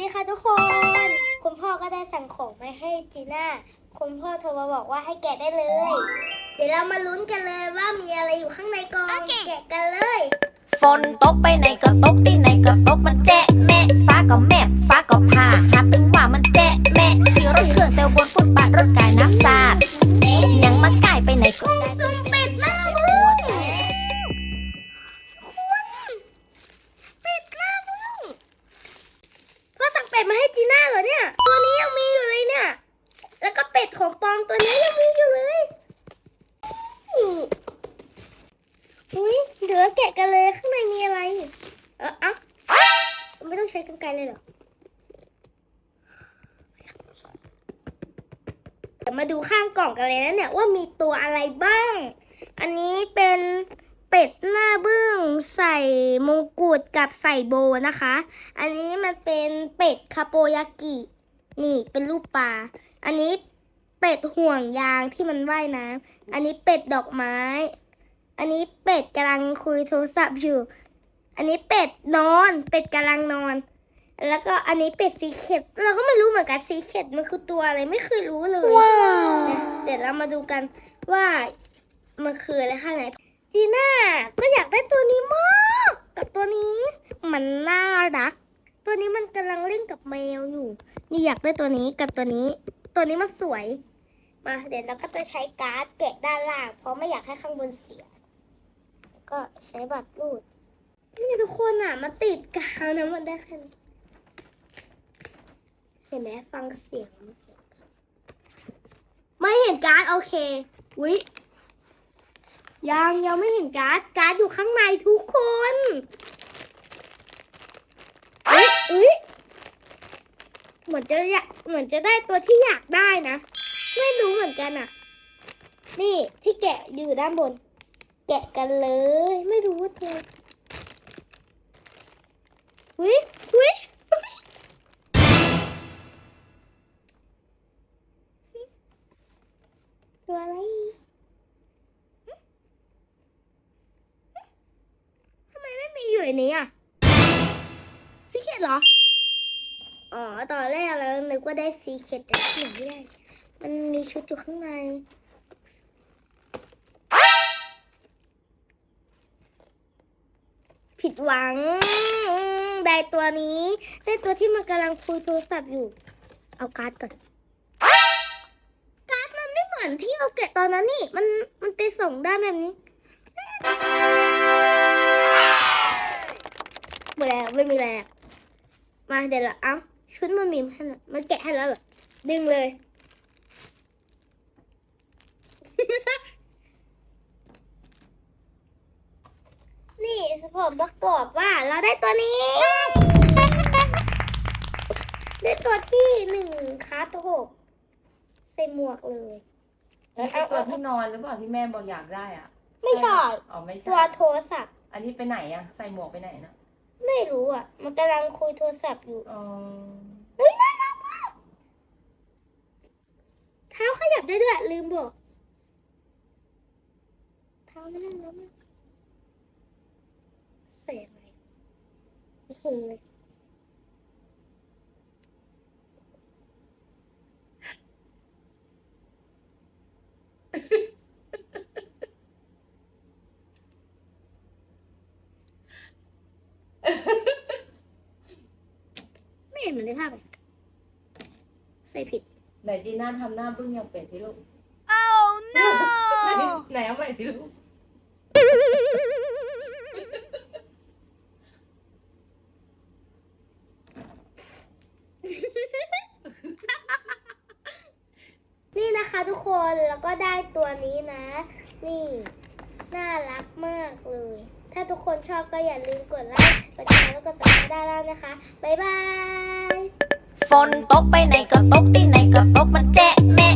ดีค่ะทุกคน คุณพ่อก็ได้สั่งของมาให้จีน่า คุณพ่อโทรมาบอกว่าให้แกะได้เลย เดี๋ยวเรามาลุ้นกันเลยว่ามีอะไรอยู่ข้างในกล่องแกะกันเลย ฝนตกไปไหนก็ตกที่ไหนก็ตกมันแจ๊ะแม่ฟ้าก็แม่ฟ้าก็ผ่าหาตึงว่ามันแจ๊ะแม่ขี่รถเครื่องแต่บนฟุตบาทรถก ยเดี๋ยวเราแกะกันเลยข้างในมีอะไร เอออ้าไม่ต้องใช้กรรไกรเลยหรอเดี๋ยวมาดูข้างกล่องกันเลยนะเนี่ยว่ามีตัวอะไรบ้าง อันนี้เป็นเป็ดหน้าบึ้งใส่มงกุฎกับใส่โบนะคะ อันนี้มันเป็นเป็ดคาโปยากิ นี่เป็นรูปปลา อันนี้เป็ดห่วงยางที่มันว่ายน้ำอันนี้เป็ดดอกไม้ อันนี้เป็ดกำลังคุยโทรศัพท์อยู่ อันนี้เป็ดนอน เป็ดกำลังนอน แล้วก็อันนี้เป็ดสีเข็ด เราก็ไม่รู้เหมือนกันสีเข็ดมันคือตัวอะไรไม่เคยรู้เลยว้าวเดี๋ยวเรามาดูกันว่ามันคืออะไรข้างในจีน่าก็อยากได้ตัวนี้มาก กับตัวนี้ มันน่ารัก ตัวนี้มันกำลังเล่นกับแมวอยู่ นี่อยากได้ตัวนี้กับตัวนี้ ตัวนี้มันสวย มาเดี๋ยวเราก็จะใช้การ์ดแกะด้านล่างเพราะไม่อยากให้ข้างบนเสีย ก็ใช้บัตรรูด นี่ทุกคนอะมาติดกาวนะมันได้แค่นี้เห็นไหมฟังเสียง ไม่เห็นการ์ดโอเควิยังยังไม่เห็นการ์ดการ์ดอยู่ข้างในทุกคนอุ๊ยอุ๊ยเหมือนจะอยากเหมือนจะได้ตัวที่อยากได้นะ ไม่รู้เหมือนกันอะ นี่ที่แกะอยู่ด้านบน แกะกันเลย ไม่รู้ว่าตัววิวิตัวอะไรทำไมไม่มีอยู่ในนี้อะซีเคดเหรอ อ๋อ ตอนแรกเรานึกว่าได้ซีเคดแต่ไม่ได้ มันมีชุดอยู่ข้างใน ผิดหวัง ได้ตัวนี้ ได้ตัวที่มันกำลังคุยโทรศัพท์อยู่ เอาการ์ดก่อน การ์ดมันไม่เหมือนที่เราแกะตอนนั้นนี่ มันมันเป็นสองด้านแบบนี้หมดแล้วไม่มีแล้วมาเดี๋ยวละเอาชุดมันมีให้มันแกะให้แล้วหรอดึงเลย นี่ผลประกอบว่าเราได้ตัวนี้ ได้ตัวที่หนึ่งคาตัวหกใส่หมวกเลยแล้วไอ้ตัวที่นอนหรือเปล่าที่แม่บอกอยากได้อะไม่ใช่อ๋อไม่ใช่ตัวโทรศัพท์ อันนี้ไปไหนอะ ใส่หมวกไปไหนนะไม่รู้อะ มันกำลังคุยโทรศัพท์อยู่อ๋อเฮ้ยน่ารักมากเท้าขยับได้ด้วยลืมบอกเท้าไม่น่ารักมากใส่อะไร โอ้โหเลยไม่เห็นเหมือนในภาพเลยใส่ผิด ไหนจีน่าทำหน้าบึ้งอย่างเป็ดสิลูก Oh ไหน no ไหนเอาใหม่สิลูก นี่นะคะ ทุกคนแล้วก็ได้ตัวนี้นะ นี่ น่ารักมากเลย ถ้าทุกคนชอบก็อย่าลืมกดไลค์กดแชร์แล้วก็สับสไครต์ได้แล้วนะคะ บ๊ายบาย ฝนตกไปไหนก็ตกที่ไหนก็ตกมันแจ๊ะแม่